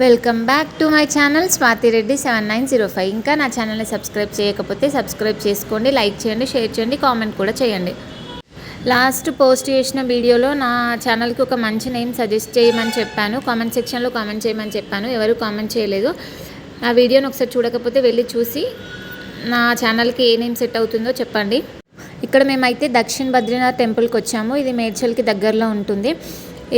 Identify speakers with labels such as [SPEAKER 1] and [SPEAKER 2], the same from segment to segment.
[SPEAKER 1] Welcome back to my channel Swathi Reddy seven nine zero five. ఇంకా నా ఛానల్ని subscribe చేయకపోతే సబ్స్క్రైబ్ చేసుకోండి లైక్ చేయండి షేర్ చేయండి కామెంట్ కూడా చేయండి. లాస్ట్ పోస్ట్ చేసిన వీడియోలో నా ఛానల్కి ఒక మంచి నేమ్ సజెస్ట్ చేయమని చెప్పాను. కామెంట్ సెక్షన్లో కామెంట్ చేయమని చెప్పాను. ఎవరు కామెంట్ చేయలేదు. ఆ వీడియోని ఒకసారి చూడకపోతే వెళ్ళి చూసి నా ఛానల్కి ఏ నేమ్ సెట్ అవుతుందో చెప్పండి. ఇక్కడ మేమైతే దక్షిణ బద్రీనాథ్ టెంపుల్కి వచ్చాము. ఇది మేడ్చల్కి దగ్గరలో ఉంటుంది.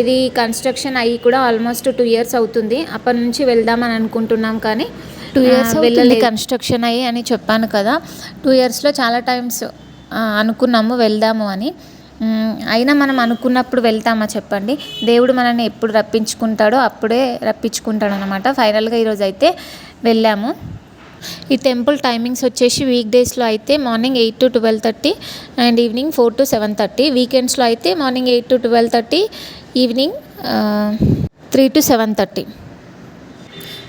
[SPEAKER 1] ఇది కన్స్ట్రక్షన్ అయ్యి కూడా ఆల్మోస్ట్ టూ ఇయర్స్ అవుతుంది. అప్పటి నుంచి వెళ్దామని అనుకుంటున్నాం కానీ టూ ఇయర్స్ వెళ్ళాలి కన్స్ట్రక్షన్ అయ్యి అని చెప్పాను కదా. టూ ఇయర్స్లో చాలా టైమ్స్ అనుకున్నాము వెళ్దాము అని. అయినా మనం అనుకున్నప్పుడు వెళ్తామా చెప్పండి. దేవుడు మనల్ని ఎప్పుడు రప్పించుకుంటాడో అప్పుడే రప్పించుకుంటాడు అనమాట ఫైనల్గా ఈరోజు అయితే వెళ్ళాము. ఈ టెంపుల్ టైమింగ్స్ వచ్చేసి వీక్ డేస్లో అయితే morning eight to twelve thirty and evening four to seven thirty. వీకెండ్స్లో అయితే morning eight to twelve thirty evening three to seven thirty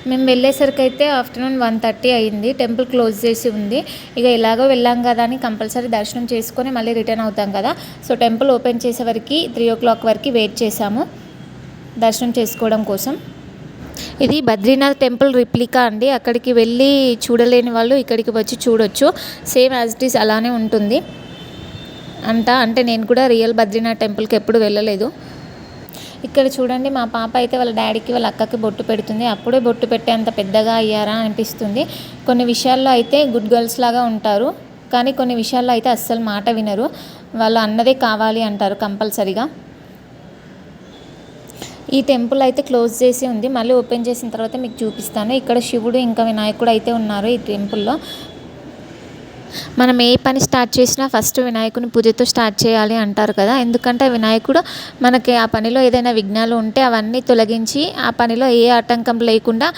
[SPEAKER 1] మేము వెళ్ళేసరికి అయితే ఆఫ్టర్నూన్ వన్ థర్టీ అయింది. టెంపుల్ క్లోజ్ చేసి ఉంది. ఇక ఎలాగో వెళ్ళాం కదా అని కంపల్సరీ దర్శనం చేసుకొని మళ్ళీ రిటర్న్ అవుతాం కదా. సో టెంపుల్ ఓపెన్ చేసే వరకు త్రీ ఓ క్లాక్ వరకు వెయిట్ చేసాము దర్శనం చేసుకోవడం కోసం. ఇది బద్రీనాథ్ టెంపుల్ రిప్లికా అండి. అక్కడికి వెళ్ళి చూడలేని వాళ్ళు ఇక్కడికి వచ్చి చూడొచ్చు. సేమ్ యాజ్ ఇట్ ఈస్ అలానే ఉంటుంది. అంట అంటే నేను కూడా రియల్ బద్రీనాథ్ టెంపుల్కి ఎప్పుడు వెళ్ళలేదు. ఇక్కడ చూడండి మా పాప అయితే వాళ్ళ డాడీకి వాళ్ళ అక్కకి బొట్టు పెడుతుంది. అప్పుడే బొట్టు పెట్టేంత పెద్దగా అయ్యారా అనిపిస్తుంది. కొన్ని విషయాల్లో అయితే గుడ్ గర్ల్స్ లాగా ఉంటారు. కానీ కొన్ని విషయాల్లో అయితే అస్సలు మాట వినరు. వాళ్ళు అన్నదే కావాలి అంటారు కంపల్సరిగా. ఈ టెంపుల్ అయితే క్లోజ్ చేసి ఉంది. మళ్ళీ ఓపెన్ చేసిన తర్వాత మీకు చూపిస్తాను. ఇక్కడ శివుడు ఇంకా వినాయకుడు అయితే ఉన్నారు ఈ టెంపుల్లో. మనం ఏ పని స్టార్ట్ చేసినా ఫస్ట్ వినాయకుని పూజతో స్టార్ట్ చేయాలి అంటారు కదా. ఎందుకంటే వినాయకుడు మనకి ఆ పనిలో ఏదైనా విఘ్నాలు ఉంటే అవన్నీ తొలగించి ఆ పనిలో ఏ ఆటంకం లేకుండా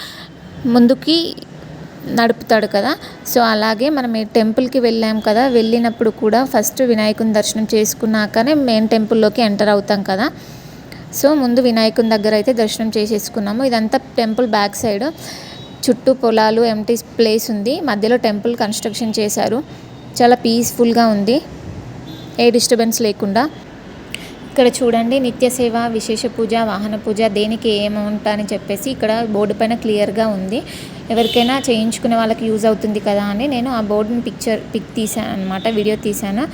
[SPEAKER 1] ముందుకి నడుపుతాడు కదా. సో అలాగే మనం టెంపుల్కి వెళ్ళాం కదా. వెళ్ళినప్పుడు కూడా ఫస్ట్ వినాయకుని దర్శనం చేసుకున్నాకనే మెయిన్ టెంపుల్లోకి ఎంటర్ అవుతాం కదా. సో ముందు వినాయకుని దగ్గర అయితే దర్శనం చేసేసుకున్నాము. ఇదంతా టెంపుల్ బ్యాక్ సైడ్. చుట్టూ పొలాలు ఎంటీ ప్లేస్ ఉంది. మధ్యలో టెంపుల్ కన్స్ట్రక్షన్ చేశారు. చాలా పీస్ఫుల్గా ఉంది. ఏ డిస్టర్బెన్స్ లేకుండా. ఇక్కడ చూడండి నిత్య సేవ విశేష పూజ వాహన పూజ దేనికి ఏ అమౌంట్ అని చెప్పేసి ఇక్కడ బోర్డు పైన క్లియర్గా ఉంది. ఎవరికైనా చేయించుకునే వాళ్ళకి యూజ్ అవుతుంది కదా అని నేను ఆ బోర్డుని పిక్చర్ పిక్ తీసాను అనమాట వీడియో తీసాను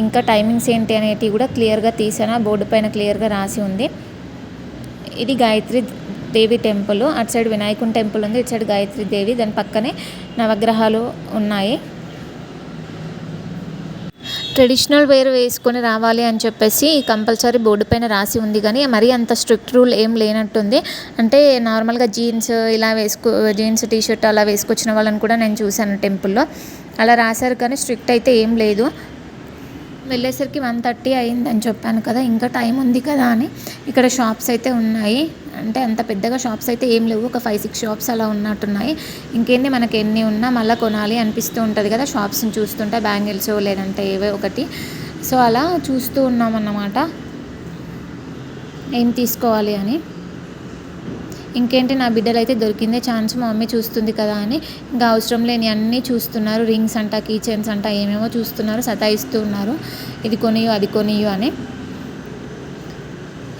[SPEAKER 1] ఇంకా టైమింగ్స్ ఏంటి అనేటివి కూడా క్లియర్గా తీసాను ఆ బోర్డు పైన క్లియర్గా రాసి ఉంది. ఇది గాయత్రి దేవి టెంపుల్ అటు సైడ్ వినాయకుని టెంపుల్ ఉంది ఇటు సైడ్ గాయత్రి దేవి దాని పక్కనే నవగ్రహాలు ఉన్నాయి. ట్రెడిషనల్ వేర్ వేసుకొని రావాలి అని చెప్పేసి కంపల్సరీ బోర్డు పైన రాసి ఉంది కానీ మరీ అంత స్ట్రిక్ట్ రూల్ ఏం లేనట్టుంది. అంటే నార్మల్గా జీన్స్ ఇలా వేసుకో జీన్స్ టీషర్ట్ అలా వేసుకొచ్చిన వాళ్ళని కూడా నేను చూశాను టెంపుల్లో. అలా రాశారు కానీ స్ట్రిక్ట్ అయితే ఏం లేదు. వెళ్ళేసరికి వన్ థర్టీ అయిందని చెప్పాను కదా ఇంకా టైం ఉంది కదా అని. ఇక్కడ షాప్స్ అయితే ఉన్నాయి. అంటే అంత పెద్దగా షాప్స్ అయితే ఏం లేవు. ఒక ఫైవ్ సిక్స్ షాప్స్ అలా ఉన్నట్టున్నాయి. ఇంకేంది మనకి ఎన్ని ఉన్నా మళ్ళీ కొనాలి అనిపిస్తూ ఉంటుంది కదా షాప్స్ని చూస్తుంటే బ్యాంగిల్స్ లేదంటే ఏవో ఒకటి. సో అలా చూస్తూ ఉన్నామన్నమాట. ఏం తీసుకోవాలి అని. ఇంకేంటి నా బిడ్డలు అయితే దొరికిందే ఛాన్స్ మా మమ్మీ చూస్తుంది కదా అని ఇంకా అవసరం లేని అన్నీ చూస్తున్నారు. రింగ్స్ అంట కీ చైన్స్ అంట ఏమేమో చూస్తున్నారు సతాయిస్తూ ఉన్నారు. ఇది కొనియు అది కొనియు అని.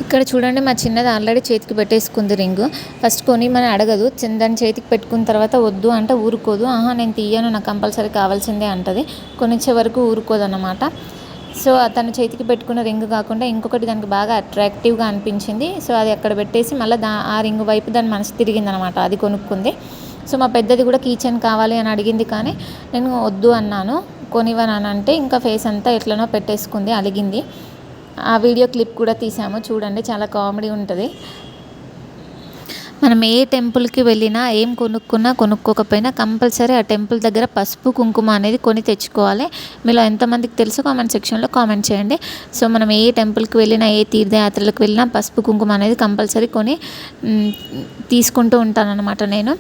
[SPEAKER 1] ఇక్కడ చూడండి మా చిన్నది ఆల్రెడీ చేతికి పెట్టేసుకుంది రింగ్. ఫస్ట్ కొని మన అడగదు చిన్న దాన్ని చేతికి పెట్టుకున్న తర్వాత వద్దు అంటే ఊరుకోదు. ఆహా నేను తీయను నాకు కంపల్సరీ కావాల్సిందే అంటది. కొనిచ్చే వరకు ఊరుకోదు అన్నమాట సో తన చేతికి పెట్టుకున్న రింగ్ కాకుండా ఇంకొకటి దానికి బాగా అట్రాక్టివ్గా అనిపించింది. సో అది అక్కడ పెట్టేసి మళ్ళీ దా ఆ రింగ్ వైపు దాని మనసు తిరిగింది అనమాట అది కొనుక్కుంది. సో మా పెద్దది కూడా కీచెన్ కావాలి అని అడిగింది కానీ నేను వద్దు అన్నాను. కొనివ్వను అంటే ఇంకా ఫేస్ అంతా ఎట్లనో పెట్టేసుకుంది అలిగింది. ఆ వీడియో క్లిప్ కూడా తీసాము. చూడండి చాలా కామెడీ ఉంటుంది. మనం ఏ టెంపుల్కి వెళ్ళినా ఏం కొనుక్కున్నా కొనుక్కోకపోయినా కంపల్సరీ ఆ టెంపుల్ దగ్గర పసుపు కుంకుమ అనేది కొని తెచ్చుకోవాలి. మీలో ఎంతమందికి తెలుసు కామెంట్ సెక్షన్లో కామెంట్ చేయండి. సో మనం ఏ టెంపుల్కి వెళ్ళినా ఏ తీర్థయాత్రలకు వెళ్ళినా పసుపు కుంకుమ అనేది కంపల్సరీ కొని తీసుకుంటూ ఉంటానన్నమాట నేను.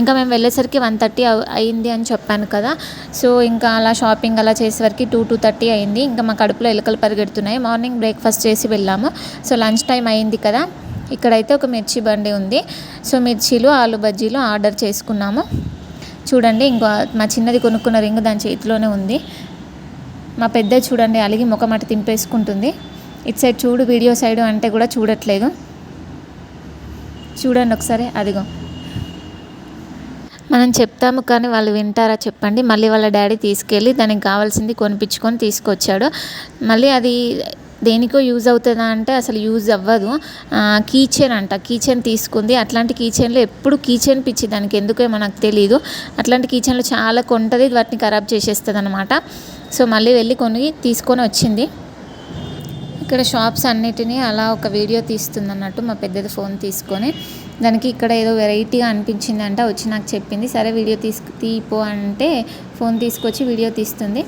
[SPEAKER 1] ఇంకా మేము వెళ్ళేసరికి వన్ థర్టీ అయింది అని చెప్పాను కదా. సో ఇంకా అలా షాపింగ్ అలా చేసేసరికి టూ టూ థర్టీ అయింది. ఇంకా మా కడుపులో ఎలుకలు పరిగెడుతున్నాయి. మార్నింగ్ బ్రేక్ఫాస్ట్ చేసి వెళ్ళాము. సో లంచ్ టైం అయింది కదా. ఇక్కడైతే ఒక మిర్చి బండి ఉంది. సో మిర్చీలు ఆలు బజ్జీలు ఆర్డర్ చేసుకున్నాము. చూడండి ఇంకో మా చిన్నది కొనుక్కున్న రింగ్ దాని చేతిలోనే ఉంది. మా పెద్ద చూడండి అలిగి ముఖమట తింపేసుకుంటుంది. ఇటు సైడ్ చూడు వీడియో సైడ్ అంటే కూడా చూడట్లేదు. చూడండి ఒకసారి అదిగో. మనం చెప్తాము కానీ వాళ్ళు వింటారా చెప్పండి. మళ్ళీ వాళ్ళ డాడీ తీసుకెళ్ళి దానికి కావాల్సింది కొనిపించుకొని తీసుకొచ్చాడు. మళ్ళీ అది దేనికో యూజ్ అవుతుందా అంటే అసలు యూజ్ అవ్వదు. కీచెన్ అంట. కీచెన్ తీసుకుంది. అట్లాంటి కీచెన్లో ఎప్పుడు కీచెన్ పిచ్చి దానికి ఎందుకో మనకు తెలియదు అట్లాంటి కీచెన్లో చాలా కొంటది. వాటిని ఖరాబ్ చేసేస్తుంది అనమాట సో మళ్ళీ వెళ్ళి కొని తీసుకొని వచ్చింది. ఇక్కడ షాప్స్ అన్నిటినీ అలా ఒక వీడియో తీస్తుంది అన్నట్టు మా పెద్దది ఫోన్ తీసుకొని దానికి ఇక్కడ ఏదో వెరైటీగా అనిపించింది వచ్చి నాకు చెప్పింది. సరే వీడియో తీసుకు తీపో అంటే ఫోన్ తీసుకొచ్చి వీడియో తీస్తుంది.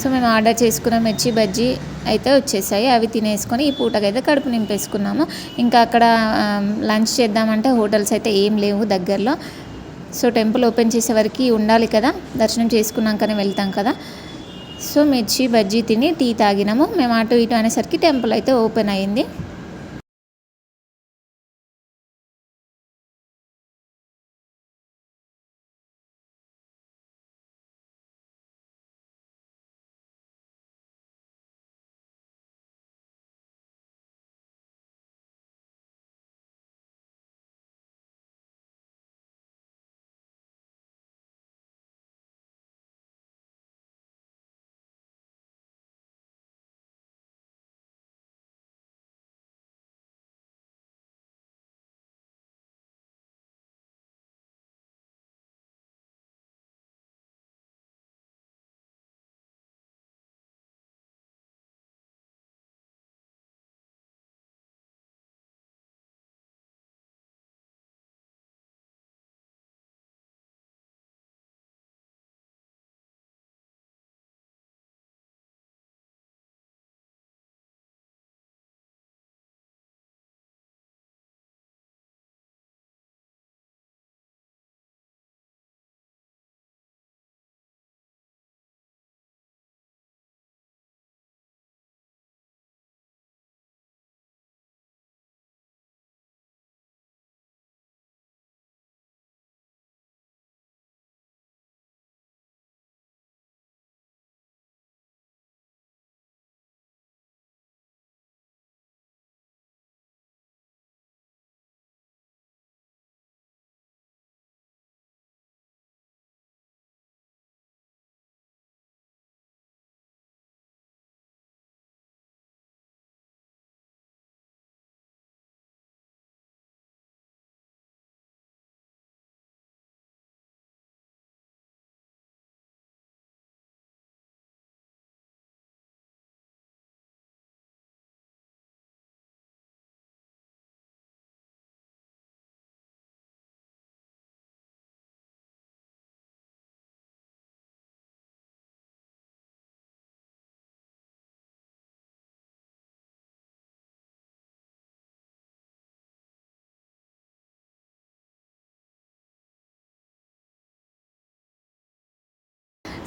[SPEAKER 1] సో మేము ఆర్డర్ చేసుకున్న మిర్చి బజ్జీ అయితే వచ్చేసాయి. అవి తినేసుకొని ఈ పూటకైతే కడుపు నింపేసుకున్నాము. ఇంకా అక్కడ లంచ్ చేద్దామంటే హోటల్స్ అయితే ఏం లేవు దగ్గరలో. సో టెంపుల్ ఓపెన్ చేసే వరకు ఉండాలి కదా. దర్శనం చేసుకున్నాకనే వెళ్తాం కదా. సో మిర్చి బజ్జీ తిని టీ తాగినాము. మేము అటు ఇటు అనేసరికి టెంపుల్ అయితే ఓపెన్ అయింది.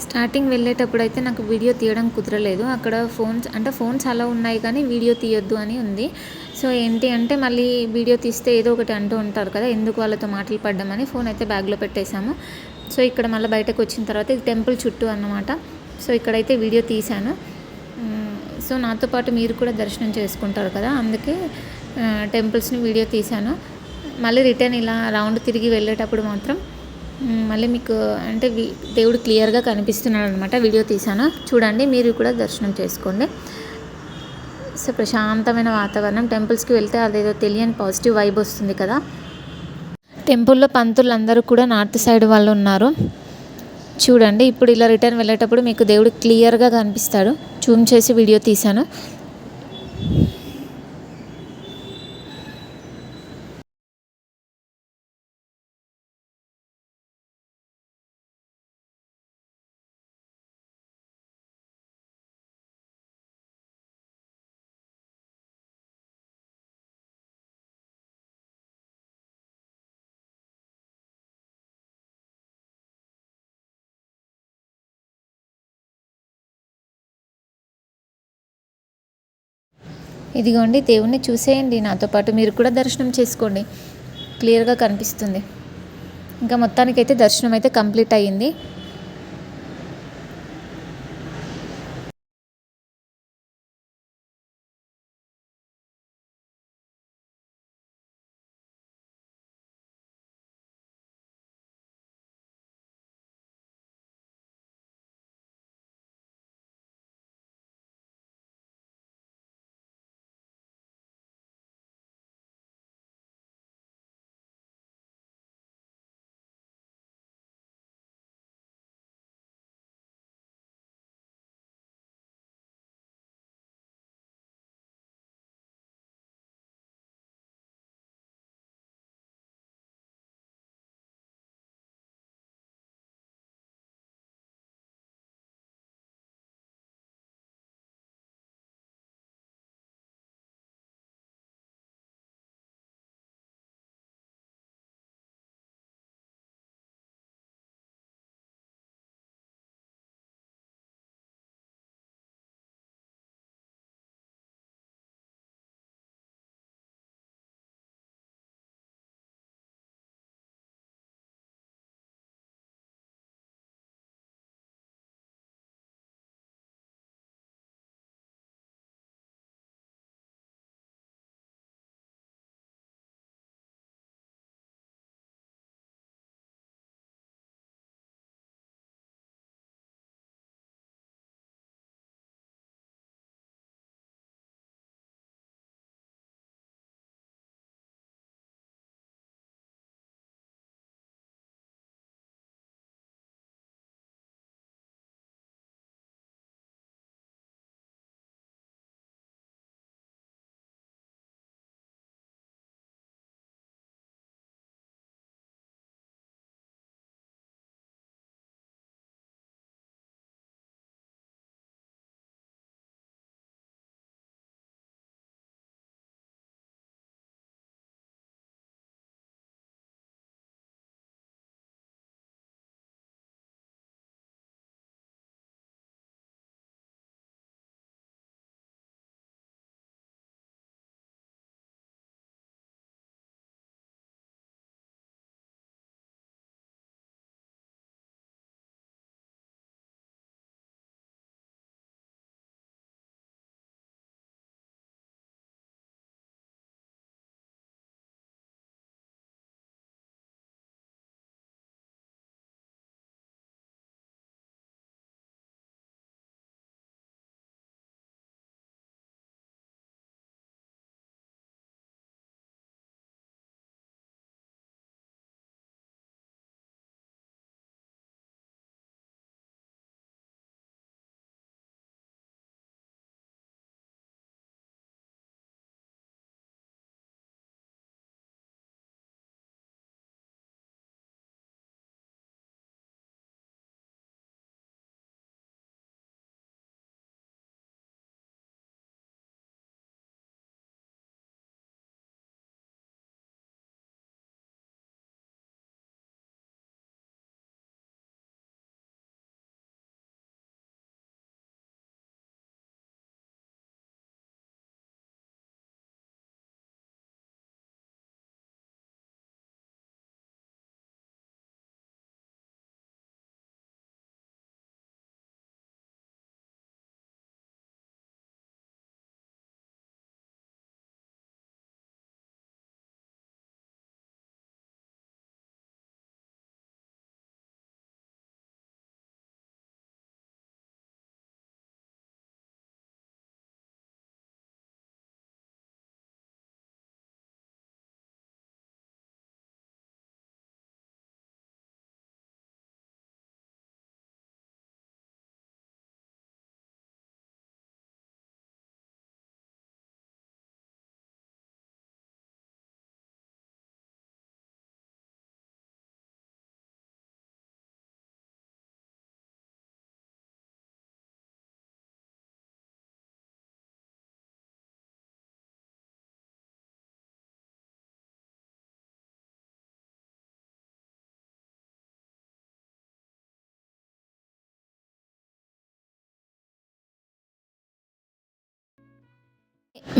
[SPEAKER 1] స్టార్టింగ్ వెళ్ళేటప్పుడు అయితే నాకు వీడియో తీయడం కుదరలేదు. అక్కడ ఫోన్స్ అంటే ఫోన్స్ అలా ఉన్నాయి కానీ వీడియో తీయొద్దు అని ఉంది. సో ఏంటి అంటే మళ్ళీ వీడియో తీస్తే ఏదో ఒకటి అంటూ ఉంటారు కదా ఎందుకు వాళ్ళతో మాటలు పడ్డామని ఫోన్ అయితే బ్యాగ్లో పెట్టేశాము. సో ఇక్కడ మళ్ళీ బయటకు వచ్చిన తర్వాత ఇది టెంపుల్ చుట్టూ అన్నమాట. సో ఇక్కడైతే వీడియో తీశాను. సో నాతో పాటు మీరు కూడా దర్శనం చేసుకుంటారు కదా అందుకే టెంపుల్స్ని వీడియో తీశాను. మళ్ళీ రిటర్న్ ఇలా రౌండ్ తిరిగి వెళ్ళేటప్పుడు మాత్రం మళ్ళీ మీకు అంటే దేవుడు క్లియర్గా కనిపిస్తున్నాడు అనమాట వీడియో తీసాను చూడండి మీరు కూడా దర్శనం చేసుకోండి. సో ప్రశాంతమైన వాతావరణం. టెంపుల్స్కి వెళ్తే అదేదో తెలియని పాజిటివ్ వైబ్ వస్తుంది కదా. టెంపుల్లో పంతులు అందరూ కూడా నార్త్ సైడ్ వాళ్ళు ఉన్నారు. చూడండి ఇప్పుడు ఇలా రిటర్న్ వెళ్ళేటప్పుడు మీకు దేవుడు క్లియర్గా కనిపిస్తాడు. జూమ్ చేసి వీడియో తీశాను. ఇదిగోండి దేవుణ్ణి చూసేయండి నాతో పాటు మీరు కూడా దర్శనం చేసుకోండి. క్లియర్గా కనిపిస్తుంది. ఇంకా మొత్తానికైతే దర్శనం అయితే కంప్లీట్ అయ్యింది.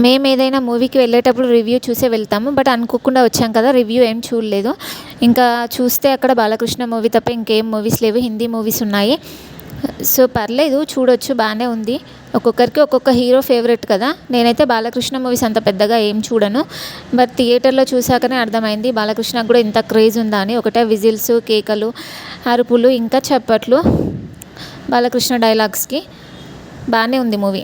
[SPEAKER 1] మేము ఏదైనా మూవీకి వెళ్ళేటప్పుడు రివ్యూ చూసే వెళ్తాము బట్ అనుకోకుండా వచ్చాం కదా రివ్యూ ఏం చూడలేదు. ఇంకా చూస్తే అక్కడ బాలకృష్ణ మూవీ తప్ప ఇంకేం మూవీస్ లేవు హిందీ మూవీస్ ఉన్నాయి. సో పర్లేదు చూడొచ్చు బాగానే ఉంది. ఒక్కొక్కరికి ఒక్కొక్క హీరో ఫేవరెట్ కదా. నేనైతే బాలకృష్ణ మూవీస్ అంత పెద్దగా ఏం చూడను. బట్ థియేటర్లో చూసాకనే అర్థమైంది బాలకృష్ణకు కూడా ఇంత క్రేజ్ ఉందా అని. ఒకటే విజిల్స్ కేకలు అరుపులు ఇంకా చప్పట్లు బాలకృష్ణ డైలాగ్స్కి బాగానే ఉంది మూవీ.